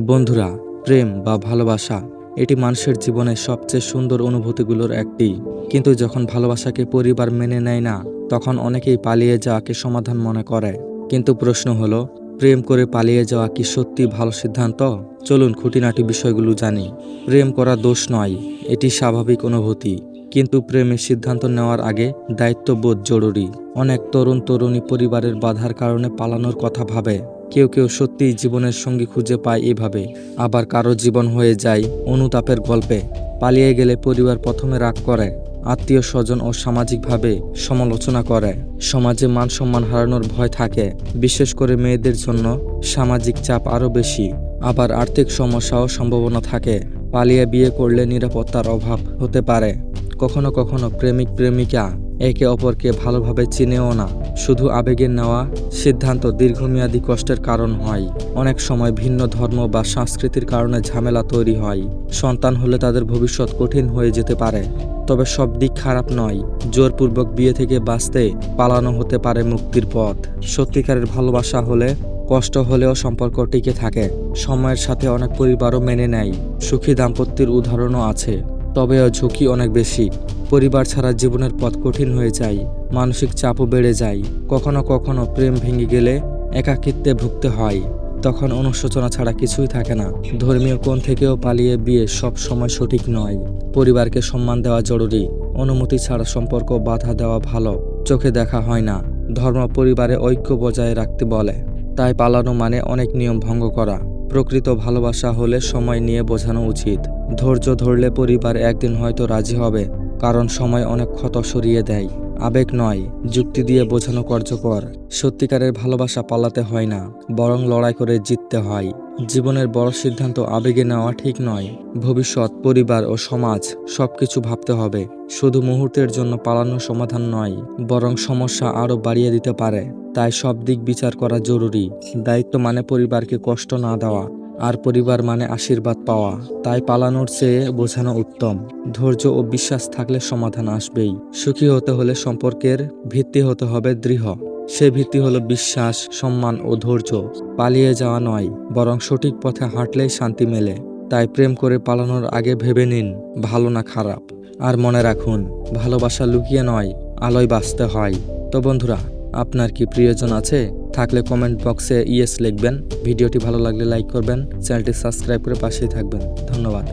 বন্ধুরা, প্রেম বা ভালোবাসা, এটি মানুষের জীবনের সবচেয়ে সুন্দর অনুভূতিগুলোর একটি। কিন্তু যখন ভালোবাসাকে পরিবার মেনে নেয় না, তখন অনেকেই পালিয়ে যাওয়াকে সমাধান মনে করে। কিন্তু প্রশ্ন হলো, প্রেম করে পালিয়ে যাওয়া কি সত্যি ভালো সিদ্ধান্ত? চলুন খুঁটিনাটি বিষয়গুলো জানি। প্রেম করা দোষ নয়, এটি স্বাভাবিক অনুভূতি। কিন্তু প্রেমের সিদ্ধান্ত নেওয়ার আগে দায়িত্ববোধ জরুরি। অনেক তরুণ তরুণী পরিবারের বাধার কারণে পালানোর কথা ভাবে। কেউ কেউ সত্যিই জীবনের সঙ্গী খুঁজে পায় এভাবে। আবার কারও জীবন হয়ে যায় অনুতাপের গল্পে। পালিয়ে গেলে পরিবার প্রথমে রাগ করে, আত্মীয় স্বজন ও সামাজিকভাবে সমালোচনা করে। সমাজে মান সম্মান হারানোর ভয় থাকে। বিশেষ করে মেয়েদের জন্য সামাজিক চাপ আরও বেশি। আবার আর্থিক সমস্যাও সম্ভাবনা থাকে। পালিয়ে বিয়ে করলে নিরাপত্তার অভাব হতে পারে। কখনো কখনো প্রেমিক প্রেমিকা একে অপরকে ভালোভাবে চিনেও না। শুধু আবেগের নেওয়া সিদ্ধান্ত দীর্ঘমেয়াদী কষ্টের কারণ হয়। অনেক সময় ভিন্ন ধর্ম বা সংস্কৃতির কারণে ঝামেলা তৈরি হয়। সন্তান হলে তাদের ভবিষ্যৎ কঠিন হয়ে যেতে পারে। তবে সব দিক খারাপ নয়। জোরপূর্বক বিয়ে থেকে বাঁচতে পালানো হতে পারে মুক্তির পথ। সত্যিকারের ভালোবাসা হলে, কষ্ট হলেও সম্পর্ক টিকে থাকে। সময়ের সাথে অনেক পরিবারও মেনে নেয়। সুখী দাম্পত্যের উদাহরণও আছে। তবেও ঝুঁকি অনেক বেশি। পরিবার ছাড়া জীবনের পথ কঠিন হয়ে যায়, মানসিক চাপও বেড়ে যায়। কখনো কখনো প্রেম ভেঙে গেলে একাকিত্বে ভুগতে হয়। তখন অনুশোচনা ছাড়া কিছুই থাকে না। ধর্মীয় কোণ থেকেও পালিয়ে বিয়ে সব সময় সঠিক নয়। পরিবারকে সম্মান দেওয়া জরুরি। অনুমতি ছাড়া সম্পর্ক বাধা দেওয়া ভালো। চোখে দেখা হয় না। ধর্ম পরিবারে ঐক্য বজায় রাখতে বলে। তাই পালানো মানে অনেক নিয়ম ভঙ্গ করা। প্রকৃত ভালোবাসা হলে সময় নিয়ে বোঝানো উচিত। ধৈর্য ধরলে পরিবার একদিন হয়তো রাজি হবে। কারণ সময় অনেক ক্ষত সরিয়ে দেয়। আবেগ নয়, যুক্তি দিয়ে বোঝানো কার্যকর। সত্যিকারের ভালোবাসা পালাতে হয় না, বরং লড়াই করে জিততে হয়। জীবনের বড় সিদ্ধান্ত আবেগে নেওয়া ঠিক নয়। ভবিষ্যৎ, পরিবার ও সমাজ সবকিছু ভাবতে হবে। শুধু মুহূর্তের জন্য পালানো সমাধান নয়, বরং সমস্যা আরও বাড়িয়ে দিতে পারে। তাই সব দিক বিচার করা জরুরি। দায়িত্ব মানে পরিবারকে কষ্ট না দেওয়া। আর পরিবার মানে আশীর্বাদ পাওয়া। তাই পালানোর চেয়ে বোঝানো উত্তম। ধৈর্য ও বিশ্বাস থাকলে সমাধান আসবেই। সুখী হতে হলে সম্পর্কের ভিত্তি হতে হবে দৃঢ়। সে ভিত্তি হলো বিশ্বাস, সম্মান ও ধৈর্য। পালিয়ে যাওয়া নয়, বরং সঠিক পথে হাঁটলেই শান্তি মেলে। তাই প্রেম করে পালানোর আগে ভেবে নিন, ভালো না খারাপ। আর মনে রাখুন, ভালোবাসা লুকিয়ে নয়, আলোয় বাঁচতে হয়। তো বন্ধুরা, আপনার কি প্রিয়জন আছে? থাকলে কমেন্ট বক্সে ইয়েস লিখবেন। ভিডিওটি ভালো লাগলে লাইক করবেন। চ্যানেলটি সাবস্ক্রাইব করে পাশেই থাকবেন। ধন্যবাদ।